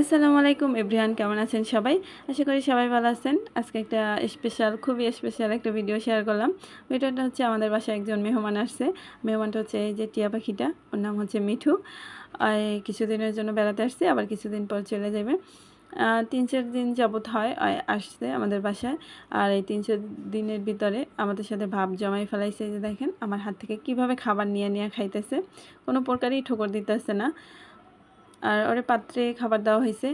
আসসালামু আলাইকুম এভরিওয়ান, কেমন আছেন সবাই? আশা করি সবাই ভালো আছেন। আজকে একটা স্পেশাল খুবই স্পেশাল একটা ভিডিও শেয়ার করলাম। ভিডিওটা হচ্ছে আমাদের বাসায় একজন মেহমান আসছে। মেহমানটা হচ্ছে এই যে টিয়া পাখিটা, ওর নাম হচ্ছে মিঠু। কিছুদিনের জন্য বেড়াতে আসছে, আবার কিছুদিন পর চলে যাবে। তিন চার দিন যাবৎ হয় আসছে আমাদের বাসায়। আর এই তিন চার দিনের ভিতরে আমাদের সাথে ভাব জমাই ফেলাইছে যে দেখেন, আমার হাত থেকে কীভাবে খাবার নিয়ে নিয়ে খাইতেছে। কোনো প্রকারই ঠোকর দিতেছে না। আর ওরে পাত্রে খাবার দেওয়া হয়েছে।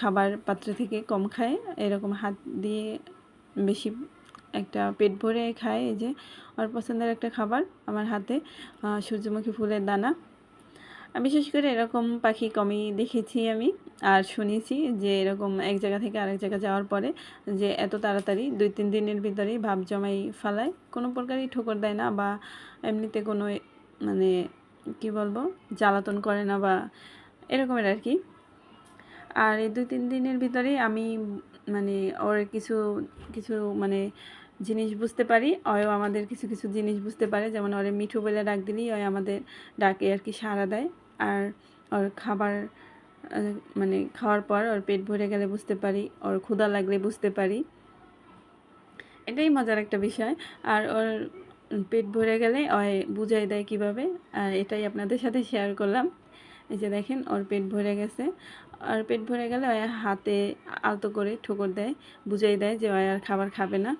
খাবার পাত্র থেকে কম খায়। এরকম হাত দিয়ে বেশি একটা পেট ভরে খায় এই যে। ওর পছন্দের একটা খাবার আমার হাতে সূর্যমুখী ফুলের দানা। বিশেষ করে এরকম পাখি কমই দেখেছি আমি আর শুনেছি যে এরকম এক জায়গা থেকে আরেক জায়গা যাওয়ার পরে যে এত তাড়াতাড়ি দুই, তিন দিনের ভিতরেই ভাব জমাই ফেলায়। কোনো প্রকারই ঠোকর দেয় না বা এমনিতে কোনো মানে কি বলব, জ্বালাতন করে না বা এরকমের আর কি। আর এই দুই তিন দিনের ভিতরেই আমি মানে ওর কিছু কিছু মানে জিনিস বুঝতে পারি ওয়ও আমাদের কিছু কিছু জিনিস বুঝতে পারে। যেমন ওরে মিঠু বলে ডাক দিলেই ওই আমাদের ডাকে আর কি সাড়া দেয়। আর ওর খাবার মানে খাওয়ার পর ওর পেট ভরে গেলে বুঝতে পারি, ওর ক্ষুধা লাগলে বুঝতে পারি। এটাই মজার একটা বিষয়। আর ওর পেট ভরে গেলে ওই বুঝাই দেয় কীভাবে আর এটাই আপনাদের সাথে শেয়ার করলাম। এই যে দেখেন, ওর পেট ভরে গেছে। আর পেট ভরে গেলে ওই হাতে আলতো করে ঠোকর দেয়, বুঝাই দেয় যে ওই আর খাবার খাবে না।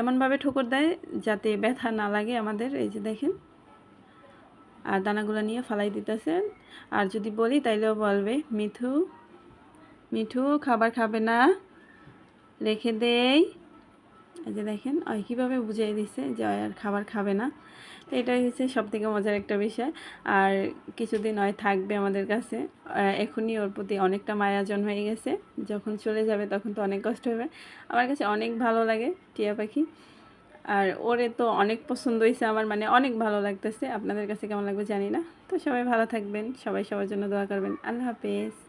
এমনভাবে ঠোকর দেয় যাতে ব্যথা না লাগে আমাদের, এই যে দেখেন। আর দানাগুলো নিয়ে ফালাই দিতেছেন আর যদি বলি তাইলেও বলবে, মিঠু মিঠু, খাবার খাবে না, রেখে দেই। এই যে দেখেন ওই কীভাবে বুঝিয়ে দিছে যে ওই আর খাবার খাবে না। তো এটাই হচ্ছে সব থেকে মজার একটা বিষয়। আর কিছুদিন ওই থাকবে আমাদের কাছে এখনই ওর প্রতি অনেকটা মায়া হয়ে গেছে। যখন চলে যাবে তখন তো অনেক কষ্ট হবে। আমার কাছে অনেক ভালো লাগে টিয়া পাখি। আর ওরে তো অনেক পছন্দ হয়েছে আমার মানে অনেক ভালো লাগতেছে। আপনাদের কাছে কেমন লাগবে জানি না। তো সবাই ভালো থাকবেন, সবাই সবার জন্য দোয়া করবেন। আল্লাহ হাফেজ।